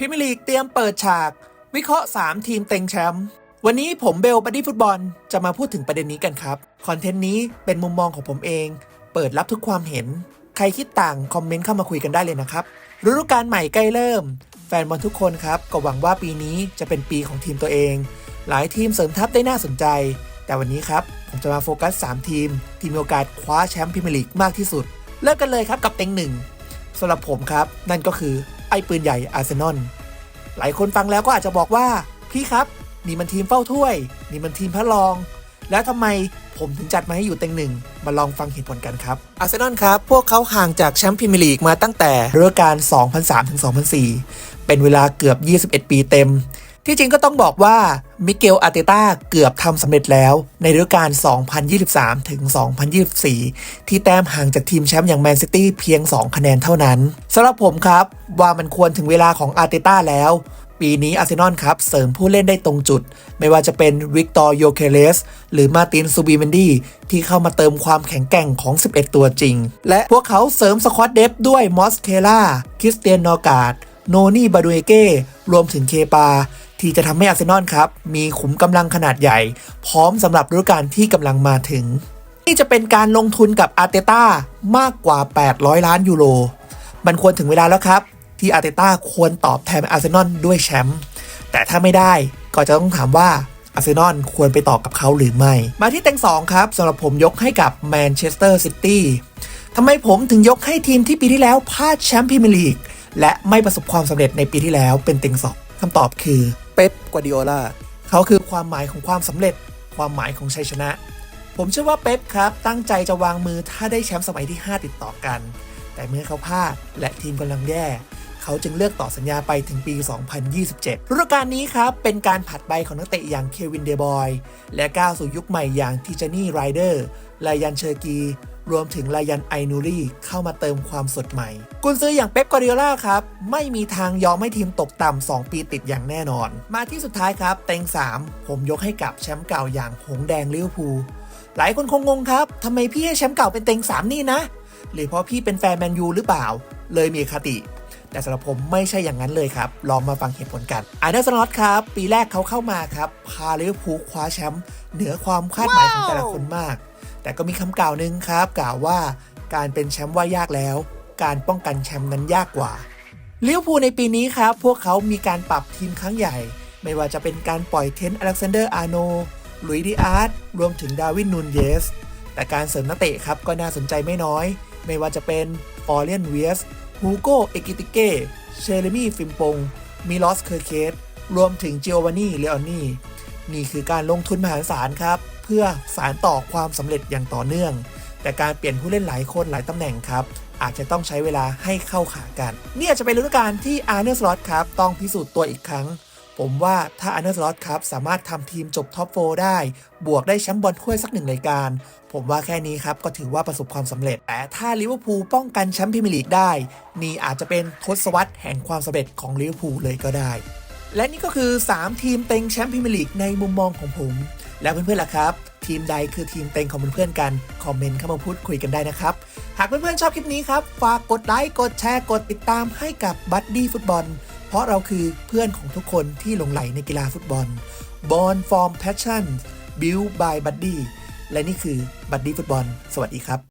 พิมลีกเตรียมเปิดฉาก วิเคราะห์ 3 ทีมเต็งแชมป์วันนี้ผมเบลบัดดี้ฟุตบอลจะมาพูดถึงประเด็นนี้กันครับ คอนเทนต์นี้เป็นมุมมองของผมเอง เปิดรับทุกความเห็น ใครคิดต่าง คอมเมนต์เข้ามาคุยกันได้เลยนะครับฤดูกาลใหม่ใกล้เริ่ม แฟนบอลทุกคนครับก็หวังว่าปีนี้จะเป็นปีของทีมตัวเอง หลายทีมเสริมทัพได้น่าสนใจ แต่วันนี้ครับผมจะมาโฟกัส 3 ทีม ที่มีโอกาสคว้าแชมป์พรีเมียร์ลีกมากที่สุด เริ่มกันเลยครับกับเต็งหนึ่งสำหรับผมครับนั่นก็คือ ไอ้ปืนใหญ่อาร์เซนอลหลายคนฟังแล้วก็อาจจะบอกว่า พี่ครับ นี่มันทีมเฝ้าถ้วย นี่มันทีมพระรอง แล้วทำไมผมถึงจัดมาให้อยู่เต็งหนึ่ง มาลองฟังเหตุผลกันครับ อาร์เซนอลครับ พวกเขาห่างจากแชมป์พรีเมียร์ลีกมาตั้งแต่ฤดูกาล 2003-2004 เป็นเวลาเกือบ 21 ปีเต็ม ที่จริงก็ต้องบอกว่ามิเกลอาร์เตต้าเกือบทำสำเร็จแล้ว ในฤดูกาล 2023 ถึง 2024 ที่แต้มห่างจากทีมแชมป์อย่างแมนซิตี้เพียง 2 คะแนนเท่านั้นสำหรับผมครับ ว่ามันควรถึงเวลาของอาร์เตต้าแล้ว ปีนี้อาร์เซนอลครับ เสริมผู้เล่นได้ตรงจุด ไม่ว่าจะเป็นวิกตอร์โยเคเลสหรือมาตินซูบิเมนดีที่เข้ามาเติมความแข็งแกร่งของ 11 ตัวจริง และพวกเขาเสริมสควอตเดฟด้วยมอสเคล่าคริสเตียนนอกาดโนนี่บาดูเอเก้รวมถึงเคปา ที่จะทำให้อาร์เซนอลครับ มีขุมกำลังขนาดใหญ่ พร้อมสำหรับฤดูกาลที่กำลังมาถึง นี่จะเป็นการลงทุนกับอาร์เตต้ามากกว่า 800 ล้านยูโร มันควรถึงเวลาแล้วครับ ที่อาร์เตต้าควรตอบแทนอาร์เซนอลด้วยแชมป์แต่ถ้าไม่ได้ก็จะต้องถามว่าอาร์เซนอลควรไปต่อกับเขาหรือไม่ มาที่เต็ง2ครับสำหรับผมยกให้กับแมนเชสเตอร์ซิตี้ทำไมผมถึงยกให้ทีมที่ปีที่แล้วพลาดแชมป์พรีเมียร์ลีกและไม่ประสบความสำเร็จในปีที่แล้วเป็นเต็งสองคำตอบคือ เป๊ปกวาดิโอลาเขาคือความหมายของความสำเร็จ ความหมายของชัยชนะ ผมเชื่อว่าเป๊ปครับ ตั้งใจจะวางมือถ้าได้แชมป์สมัยที่ 5 ติดต่อกัน แต่เมื่อเขาพลาดและทีมกำลังแย่เขาจึงเลือกต่อสัญญาไปถึงปี 2027ฤดูกาลนี้ครับ เป็นการผัดใบของนักเตะอย่างเควินเดบอย และก้าวสู่ยุคใหม่อย่างทิจานี่ไรเดอร์ลายันเชอร์กี รวมถึงลายันไอนูรีเข้ามาเติมความสดใหม่ กุนซืออย่างเป๊ปกวาร์ดิโอลาครับ ไม่มีทางยอมให้ทีมตกต่ำ2ปีติดอย่างแน่นอน มาที่สุดท้ายครับ เต็ง 3 ผมยกให้กับแชมป์เก่าอย่างหงแดงลิเวอร์พูลหลายคนคงงงครับทำไมพี่ให้แชมป์เก่าเป็นเต็ง 3 นี่นะ หรือเพราะพี่เป็นแฟนแมนยูหรือเปล่า เลยมีคติแต่สำหรับผมไม่ใช่อย่างนั้นเลยครับ ลองมาฟังเหตุผลกันอาร์เนสลอตครับ ปีแรกเขาเข้ามาครับ พาลิเวอร์พูลคว้าแชมป์เหนือความคาดหมายของแต่ละคนมาก แต่ก็มีคำกล่าวหนึ่งครับ กล่าวว่าการเป็นแชมป์ว่ายากแล้ว การป้องกันแชมป์นั้นยากกว่าเลิเวอร์พูในปีนี้ครับ พวกเขามีการปรับทีมครั้งใหญ่ ไม่ว่าจะเป็นการปล่อยเทนต์อเล็กซานเดอร์อาร์โนลุยดิอาร์ตรวมถึงดาวินนูนเยส แต่การเสริมนักเตะครับก็น่าสนใจไม่น้อย ไม่ว่าจะเป็นฟอร์เรียนเวียสฮูโกเอกิติเก้เชเลมี่ฟิมปงมิลอสเคอร์เคสรวมถึงจิโอวานีเลออนนี่นี่คือการลงทุนมหาศาลครับ พื่อสารต่อความสำเร็จอย่างต่อเนื่อง แต่การเปลี่ยนผู้เล่นหลายคนหลายตำแหน่งครับ อาจจะต้องใช้เวลาให้เข้าขากันนี่อาจจะเป็นฤดูกาลที่อาร์เนอร์สล็อตครับต้องพิสูจน์ตัวอีกครั้ง ผมว่าถ้าอาร์เนอร์สล็อตครับสามารถทำทีมจบท็อปโฟได้ บวกได้แชมป์บอลถ้วยสักหนึ่งรายการ ผมว่าแค่นี้ครับก็ถือว่าประสบความสำเร็จ แต่ถ้าลิเวอร์พูลป้องกันแชมป์พรีเมียร์ลีกได้ นี่อาจจะเป็นทศวรรษแห่งความสำเร็จของลิเวอร์พูลเลยก็ได้ และนี่ก็คือ 3 ทีมเต็งแชมป์พรีเมียร์ลีกในมุมมองของผม แล้วเพื่อนๆล่ะครับ ทีมใดคือทีมเต็งของเพื่อนๆกันคอมเมนต์เข้ามาพูดคุยกันได้นะครับ หากเพื่อนๆชอบคลิปนี้ครับ ฝากกดไลค์กดแชร์กดติดตามให้กับบัดดี้ฟุตบอลเพราะเราคือเพื่อนของทุกคนที่หลงไหลในกีฬาฟุตบอล Born from Passion Built by Buddy และนี่คือบัดดี้ฟุตบอล สวัสดีครับ